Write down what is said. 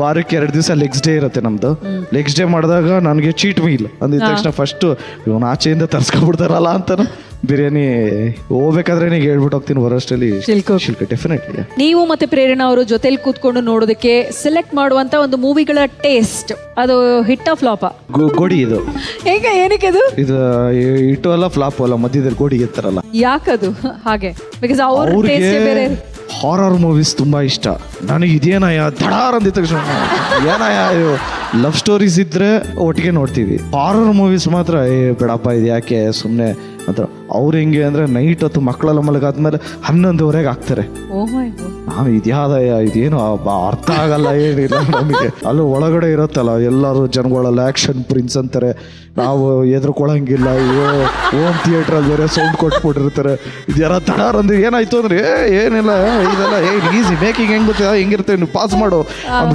ವಾರಕ್ಕೆ ಎರಡು ದಿವಸ ಲೆಗ್ಸ್ ಡೇ ಇರುತ್ತೆ ನಮ್ದು. ಲೆಗ್ಸ್ ಡೇ ಮಾಡಿದಾಗ ನನಗೆ ಚೀಟ್ ಮೀಲ್ ಅಂದಿದ ತಕ್ಷಣ ಫಸ್ಟು ಇವನು ಆಚೆಯಿಂದ ತರ್ಸ್ಕೊಬಿಡ್ತಾರಲ್ಲ ಅಂತ ಬಿರಿಯಾನಿ ಹೋಗ್ಬೇಕಾದ್ರೆ ನೀಗ ಹೇಳ್ಬಿಟ್ಟು ಹೋಗ್ತೀನಿ ಬರೋಷ್ಟರಲ್ಲಿ ಶಿಲ್ಕ. ಶಿಲ್ಕ ಡೆಫಿನೆಟ್ಲಿ ನೀವು ಮತ್ತೆ ಪ್ರೇರಣಾ ಅವರು ಜೊತೆಲಿ ಕೂತ್ಕೊಂಡು ನೋಡೋದಕ್ಕೆ ಸೆಲೆಕ್ಟ್ ಮಾಡುವಂತ ಒಂದು ಮೂವಿಗಳ ಟೇಸ್ಟ್ ಅದು ಹಿಟ್ಟ ಫ್ಲಾಪ ಗೋಡಿ ಇದು. ಹೇಗೆ ಏನಕ್ಕೆ ಅದು? ಇದು ಹಿಟ್ಟು ಅಲ್ಲ ಫ್ಲಾಪ್ ಅಲ್ಲ ಮಧ್ಯದಲ್ಲಿ ಗೋಡಿ ಎತ್ತಾರಲ್ಲ. ಯಾಕದು? ಹಾಗೆ. ಬಿಕಾಸ್ ಅವ್ರ ಟೇಸ್ಟ್ ಬೇರೆ ಹಾರರ್ ಮೂವೀಸ್ ತುಂಬಾ ಇಷ್ಟ. ನನಗೆ ಇದೇನಯ್ಯ? ದಡಾರ್ ಅಂದಿದ ತಕ್ಷಣ ಏನಯ್ಯ ಲವ್ ಸ್ಟೋರೀಸ್ ಇದ್ರೆ ಒಟ್ಟಿಗೆ ನೋಡ್ತೀವಿ. ಹಾರರ್ ಮೂವೀಸ್ ಮಾತ್ರ, ಏ, ಬೇಡಪ್ಪ ಇದು ಯಾಕೆ ಸುಮ್ಮನೆ ಅಂತ ಅವ್ರು ಹೆಂಗೆ ಅಂದ್ರೆ ನೈಟ್ ಹೊತ್ತು ಮಕ್ಕಳೆಲ್ಲ ಮಲಗಾದ್ಮೇಲೆ ಹನ್ನೊಂದುವರೆಗೆ ಆಗ್ತಾರೆ. ನಾವು ಇದ್ಯಾದಯ್ಯ ಇದೇನು ಅರ್ಥ ಆಗಲ್ಲ ಏನಿಲ್ಲ ನಮಗೆ. ಅಲ್ಲಿ ಒಳಗಡೆ ಇರುತ್ತಲ್ಲ ಎಲ್ಲರೂ ಜನಗಳೆಲ್ಲ ಆಕ್ಷನ್ ಪ್ರಿನ್ಸ್ ಅಂತಾರೆ. ನಾವು ಎದ್ರುಕೊಳಂಗಿಲ್ಲ ಅಯ್ಯೋ ಓಮ್ ಥಿಯೇಟ್ರಲ್ಲಿ ಬೇರೆ ಸೌಂಡ್ ಕೊಟ್ಬಿಟ್ಟಿರ್ತಾರೆ. ತಡಾರ್ ಅಂದ್ರೆ ಏನಾಯ್ತು ಅಂದ್ರೆ ಏ ಏನಿಲ್ಲ ಇದೆಲ್ಲ ಏ ಈಸಿ ಮೇಕಿಂಗ್ ಹೆಂಗ್ ಗೊತ್ತಾ ಹೆಂಗಿರುತ್ತೆ ನೀವು ಪಾಸ್ ಮಾಡು ಅಂದ್ಬಿಟ್ಟು.